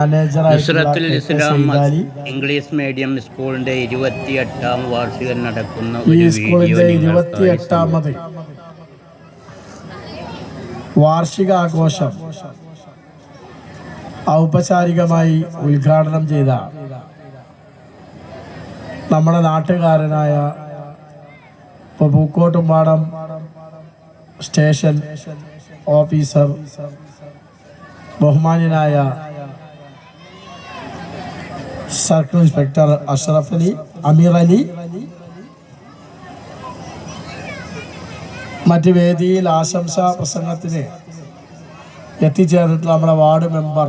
നുസ്രത്തുൽ ഇസ്ലാം English medium സ്കൂളിന്റെ ഇരുപത്തിയെട്ടാം വാർഷികം നടക്കുന്ന ഈ സ്കൂളിന്റെ ഇരുപത്തിയെട്ടാമത് വാർഷികാഘോഷം ഔപചാരികമായി ഉദ്ഘാടനം ചെയ്ത നമ്മുടെ നാട്ടുകാരനായ ഇപ്പൊ പൂക്കോട്ടുംപാടം സ്റ്റേഷൻ ഓഫീസർ ബഹുമാന്യനായ സർക്കിൾ ഇൻസ്പെക്ടർ അഷ്റഫ് അലി അമീർ അലി. മറ്റ് വേദിയിൽ ആശംസാ പ്രസംഗത്തിന് എത്തിച്ചേർന്നിട്ടുള്ള നമ്മുടെ വാർഡ് മെമ്പർ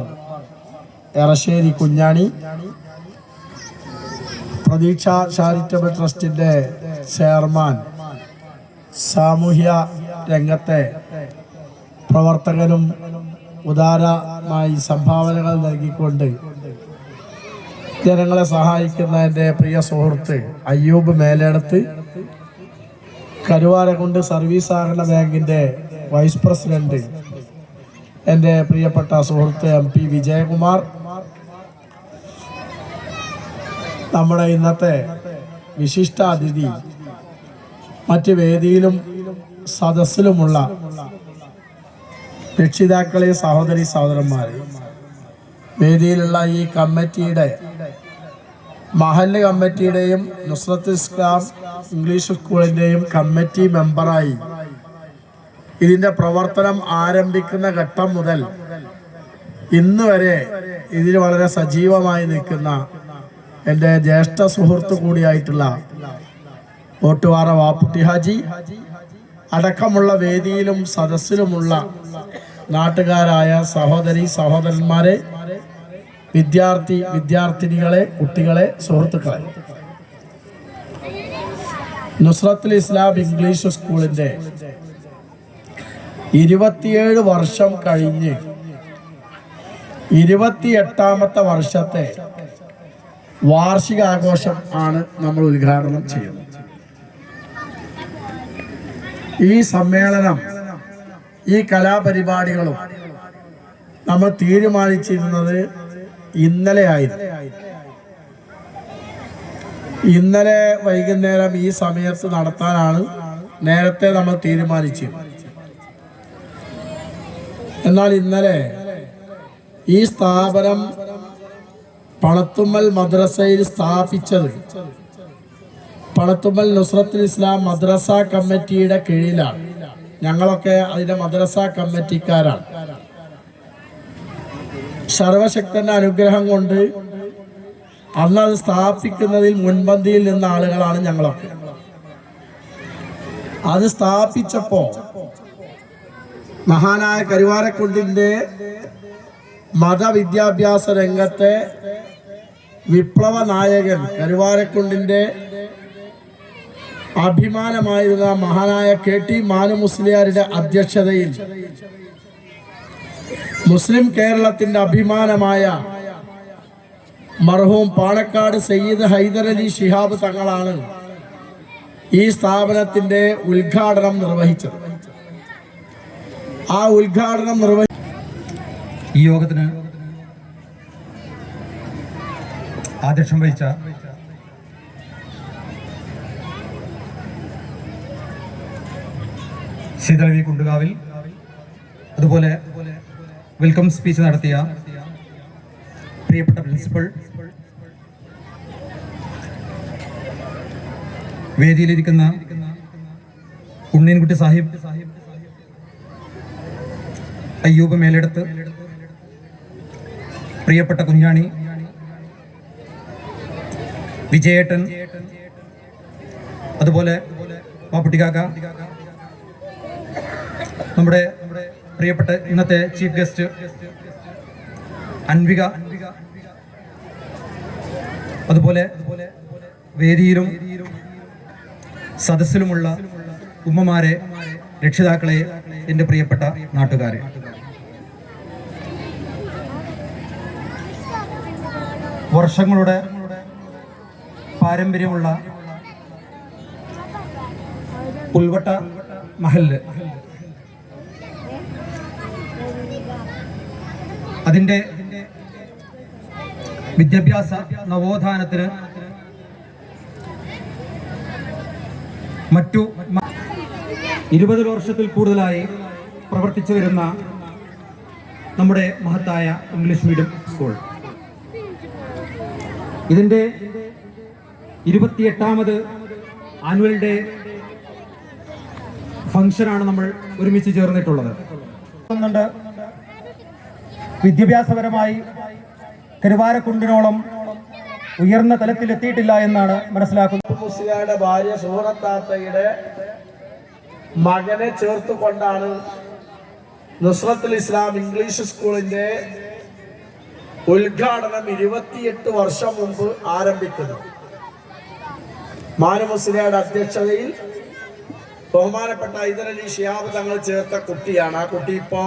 എറശ്ശേരി കുഞ്ഞാണി. പ്രതീക്ഷ ചാരിറ്റബിൾ ട്രസ്റ്റിന്റെ ചെയർമാൻ സാമൂഹ്യ രംഗത്തെ പ്രവർത്തകനും ഉദാരമായി സംഭാവനകൾ നൽകിക്കൊണ്ട് ജനങ്ങളെ സഹായിക്കുന്ന എന്റെ പ്രിയ സുഹൃത്ത് അയ്യൂബ് മേലെടുത്ത് കരുവാരകുണ്ട് സർവീസ് സഹകരണ ബാങ്കിന്റെ വൈസ് പ്രസിഡന്റ് എന്റെ പ്രിയപ്പെട്ട സുഹൃത്ത് എം പി വിജയകുമാർ. നമ്മുടെ ഇന്നത്തെ വിശിഷ്ടാതിഥി മറ്റ് വേദിയിലും സദസ്സിലുമുള്ള രക്ഷിതാക്കളെ സഹോദരി സഹോദരന്മാരെ വേദിയിലുള്ള ഈ കമ്മിറ്റിയുടെ മഹല്ല് കമ്മിറ്റിയുടെയും നുസ്രത്ത് ഇസ്ലാം ഇംഗ്ലീഷ് സ്കൂളിന്റെയും കമ്മിറ്റി മെമ്പറായി ഇതിന്റെ പ്രവർത്തനം ആരംഭിക്കുന്ന ഘട്ടം മുതൽ ഇന്ന് വരെ ഇതിൽ വളരെ സജീവമായി നിൽക്കുന്ന എന്റെ ജ്യേഷ്ഠ സുഹൃത്തു കൂടിയായിട്ടുള്ള ഓട്ടുവാറ വാപ്പുട്ടി ഹാജി അടക്കമുള്ള വേദിയിലും സദസ്സിലുമുള്ള നാട്ടുകാരായ സഹോദരി സഹോദരന്മാരെ വിദ്യാർത്ഥി വിദ്യാർത്ഥിനികളെ കുട്ടികളെ സുഹൃത്തുക്കളെ. നുസ്രത്തുൽ ഇസ്ലാം ഇംഗ്ലീഷ് സ്കൂളിന്റെ ഇരുപത്തിയേഴ് വർഷം കഴിഞ്ഞ് ഇരുപത്തിയെട്ടാമത്തെ വർഷത്തെ വാർഷികാഘോഷം ആണ് നമ്മൾ ഉദ്ഘാടനം ചെയ്യുന്നത്. ഈ സമ്മേളനം ഈ കലാപരിപാടികളും നമ്മൾ തീരുമാനിച്ചിരുന്നത് ഇന്നലെ ആയിരുന്നു. ഇന്നലെ വൈകുന്നേരം ഈ സമയത്ത് നടത്താനാണ് നേരത്തെ നമ്മൾ തീരുമാനിച്ചത്. എന്നാൽ ഇന്നലെ ഈ സ്ഥാപനം പണത്തുമ്മൽ മദ്രസയിൽ സ്ഥാപിച്ചത് പണത്തുമ്മൽ നുസ്രത്തുൽ ഇസ്ലാം മദ്രസ കമ്മിറ്റിയുടെ കീഴിലാണ്. ഞങ്ങളൊക്കെ അതിന്റെ മദ്രസ കമ്മിറ്റിക്കാരാണ്. സർവശക്തന്റെ അനുഗ്രഹം കൊണ്ട് അന്ന് അത് സ്ഥാപിക്കുന്നതിൽ മുൻപന്തിയിൽ നിന്ന ആളുകളാണ് ഞങ്ങളൊക്കെ. അത് സ്ഥാപിച്ചപ്പോ മഹാനായ കരുവാരക്കുണ്ടിന്റെ മതവിദ്യാഭ്യാസ രംഗത്തെ വിപ്ലവ നായകൻ കരുവാരക്കുണ്ടിന്റെ അഭിമാനമായിരുന്ന മഹാനായ കെ ടി മാനു മുസ്ലിയാരുടെ അധ്യക്ഷതയിൽ മുസ്ലിം കേരളത്തിന്റെ അഭിമാനമായ മർഹൂം പാണക്കാട് സയ്യിദ് ഹൈദരലി ഷിഹാബ് തങ്ങളാണ് ഈ സ്ഥാപനത്തിന്റെ ഉദ്ഘാടനം നിർവഹിച്ചത്. ആ ഉദ്ഘാടനം നിർവഹി ഈ യോഗത്തിന് അധ്യക്ഷം വഹിച്ച ശ്രീതലവി കുണ്ടുകാവിൽ അതുപോലെ വെൽക്കം സ്പീച്ച് നടത്തിയ പ്രിയപ്പെട്ട പ്രിൻസിപ്പൾ വേദിയിലിരിക്കുന്ന ഉണ്ണീൻകുട്ടി സാഹിബ്. അയ്യൂബ് മേലെടുത്ത് പ്രിയപ്പെട്ട കുഞ്ഞാണി. വിജയേട്ടൻ. അതുപോലെ പാപ്പുട്ടിക്കാക്ക. നമ്മുടെ പ്രിയപ്പെട്ട ഇന്നത്തെ ചീഫ് ഗസ്റ്റ് അൻവിക. അതുപോലെ വേദിയിലും സദസ്സിലുമുള്ള ഉമ്മമാരെ രക്ഷിതാക്കളെ എന്റെ പ്രിയപ്പെട്ട നാട്ടുകാരെ. വർഷങ്ങളുടെ പാരമ്പര്യമുള്ള ഉൾവട്ട മഹൽ അതിന്റെ വിദ്യാഭ്യാസ നവോത്ഥാനത്തിന് മറ്റു ഇരുപത് വർഷത്തിൽ കൂടുതലായി പ്രവർത്തിച്ചു വരുന്ന നമ്മുടെ മഹത്തായ ഇംഗ്ലീഷ് മീഡിയം സ്കൂൾ. ഇതിന്റെ ഇരുപത്തിയെട്ടാമത് ആനുവൽ ഡേ ഫംഗ്ഷനാണ് നമ്മൾ ഒരുമിച്ച് ചേർന്നിട്ടുള്ളത്. വിദ്യാഭ്യാസപരമായി കരുവാരക്കുണ്ടിനോളം ഉയർന്ന തലത്തിൽ എത്തിയിട്ടില്ല എന്നാണ് മനസ്സിലാക്കുന്നത്. മുസ്ലിയുടെ ഭാര്യ സൂറത്താത്തയുടെ മകനെ ചേർത്തുകൊണ്ടാണ് നുസ്രത്തുൽ ഇസ്ലാം ഇംഗ്ലീഷ് സ്കൂളിന്റെ ഉദ്ഘാടനം ഇരുപത്തിയെട്ട് വർഷം മുമ്പ് ആരംഭിക്കുന്നത്. മാനു മുസ്ലിയാരുടെ അധ്യക്ഷതയിൽ ബഹുമാനപ്പെട്ട ഇതരലി ഷിയാബ് തങ്ങൾ ചേർത്ത കുട്ടിയാണ്. ആ കുട്ടി ഇപ്പോ